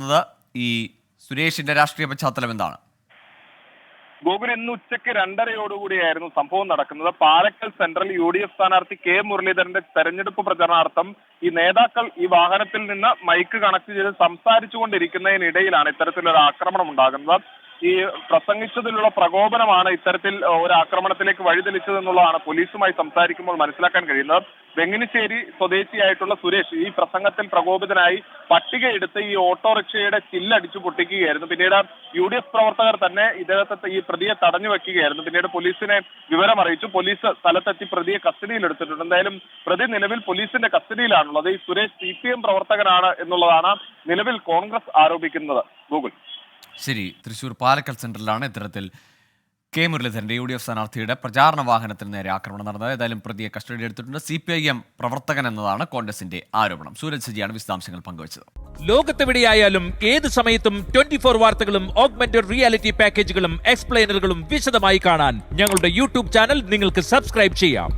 ത് ഈ സുരേഷിന്റെ രാഷ്ട്രീയ പശ്ചാത്തലം എന്താണ്? ഗോകുൽ ഇന്ന് ഉച്ചയ്ക്ക് രണ്ടരയോടുകൂടിയായിരുന്നു സംഭവം നടക്കുന്നത്. Palakkal central U D F സ്ഥാനാർത്ഥി കെ മുരളീധരന്റെ തെരഞ്ഞെടുപ്പ് പ്രചരണാർത്ഥം ഈ നേതാക്കൾ ഈ വാഹനത്തിൽ നിന്ന് മൈക്ക് കണക്ട് ചെയ്ത് സംസാരിച്ചുകൊണ്ടിരിക്കുന്നതിനിടയിലാണ് ഇത്തരത്തിലൊരു ആക്രമണം ഉണ്ടാകുന്നത്. ഈ പ്രസംഗിച്ചതിലുള്ള പ്രകോപനമാണ് ഇത്തരത്തിൽ ഒരു ആക്രമണത്തിലേക്ക് വഴിതെളിച്ചതെന്നുള്ളതാണ് പോലീസുമായി സംസാരിക്കുമ്പോൾ മനസ്സിലാക്കാൻ കഴിയുന്നത്. വെങ്ങിനിശ്ശേരി സ്വദേശിയായിട്ടുള്ള സുരേഷ് ഈ പ്രസംഗത്തിൽ പ്രകോപിതനായി പട്ടിക എടുത്ത് ഈ ഓട്ടോറിക്ഷയുടെ ചില്ലടിച്ചു പൊട്ടിക്കുകയായിരുന്നു. പിന്നീട് യു ഡി എഫ് പ്രവർത്തകർ തന്നെ ഇദ്ദേഹത്തെ ഈ പ്രതിയെ തടഞ്ഞു വെക്കുകയായിരുന്നു. പിന്നീട് പോലീസിനെ വിവരം അറിയിച്ചു. പോലീസ് സ്ഥലത്തെത്തി പ്രതിയെ കസ്റ്റഡിയിൽ എടുത്തിട്ടുണ്ട്. എന്തായാലും പ്രതി നിലവിൽ പോലീസിന്റെ കസ്റ്റഡിയിലാണുള്ളത്. ഈ സുരേഷ് സി പി എം പ്രവർത്തകനാണ് എന്നുള്ളതാണ് നിലവിൽ കോൺഗ്രസ് ആരോപിക്കുന്നത്. ഗൂഗിൾ. ശരി തൃശൂർ പാലക്കൽ സെന്ററിലാണ് ഇത്തരത്തിൽ കെ മുരളീധരന്റെ യു ഡി എഫ് സ്ഥാനാർത്ഥിയുടെ പ്രചാരണ വാഹനത്തിന് നേരെ ആക്രമണം നടന്നത്. ഏതായാലും പ്രതിയെ കസ്റ്റഡി എടുത്തിട്ടുണ്ട്. സി പി ഐ എം പ്രവർത്തകൻ എന്നതാണ് കോൺഗ്രസിന്റെ ആരോപണം. സൂരജ് സജിയാണ് വിശദാംശങ്ങൾ പങ്കുവച്ചത്. ലോകത്തെവിടെയായാലും ഏത് സമയത്തും ട്വന്റി ഫോർ വാർത്തകളും ഓഗ്മെന്റഡ് റിയാലിറ്റി പാക്കേജുകളും എക്സ്പ്ലെയിനറുകളും വിശദമായി കാണാൻ ഞങ്ങളുടെ യൂട്യൂബ് ചാനൽ നിങ്ങൾക്ക് സബ്സ്ക്രൈബ് ചെയ്യാം.